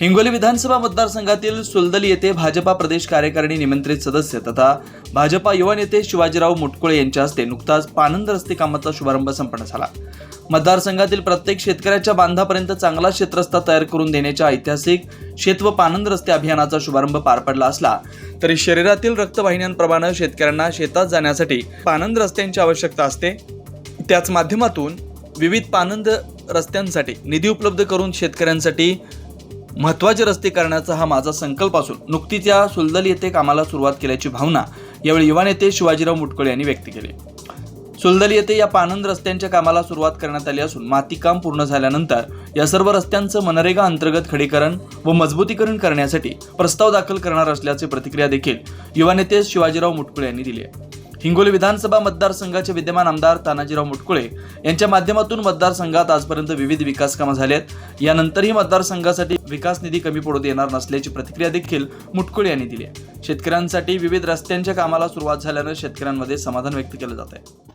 हिंगोली विधानसभा मतदारसंघातील सुलदल येथे भाजपा प्रदेश कार्यकारिणी निमंत्रित सदस्य तथा भाजपा युवा नेते शिवाजीराव मुटकुळे यांच्या हस्ते नुकताच पानंद रस्ते कामाचा शुभारंभ संपन्न झाला. मतदारसंघातील प्रत्येक शेतकऱ्याच्या बांधापर्यंत चांगला शेतरस्ता तयार करून देण्याच्या ऐतिहासिक शेत व पानंद रस्ते अभियानाचा शुभारंभ पार पडला असला तरी शरीरातील रक्तवाहिन्यांप्रमाणे शेतकऱ्यांना शेतात जाण्यासाठी पानंद रस्त्यांची आवश्यकता असते. त्याच माध्यमातून विविध पानंद रस्त्यांसाठी निधी उपलब्ध करून शेतकऱ्यांसाठी महत्त्वाचे रस्ते करण्याचा हा माझा संकल्प असून नुकतीच या सुलदल येथे कामाला सुरुवात केल्याची भावना यावेळी युवा नेते शिवाजीराव मुटकुळे यांनी व्यक्त केली. सुलदल येथे या पानंद रस्त्यांच्या कामाला सुरुवात करण्यात आली असून मातीकाम पूर्ण झाल्यानंतर या सर्व रस्त्यांचं मनरेगा अंतर्गत खडीकरण व मजबूतीकरण करण्यासाठी प्रस्ताव दाखल करणार असल्याची प्रतिक्रिया देखील युवा नेते शिवाजीराव मुटकुळे यांनी दिली आहे. हिंगोली विधानसभा मतदारसंघाचे विद्यमान आमदार तानाजीराव मुटकुळे यांच्या माध्यमातून मतदारसंघात आजपर्यंत विविध विकास कामं झाली आहेत यानंतरही मतदारसंघासाठी विकास निधी कमी पडू देणार नसल्याची प्रतिक्रिया देखील मुटकुळे यांनी दिली आहे. शेतकऱ्यांसाठी विविध रस्त्यांच्या कामाला सुरुवात झाल्यानं शेतकऱ्यांमध्ये समाधान व्यक्त केलं जात आहे.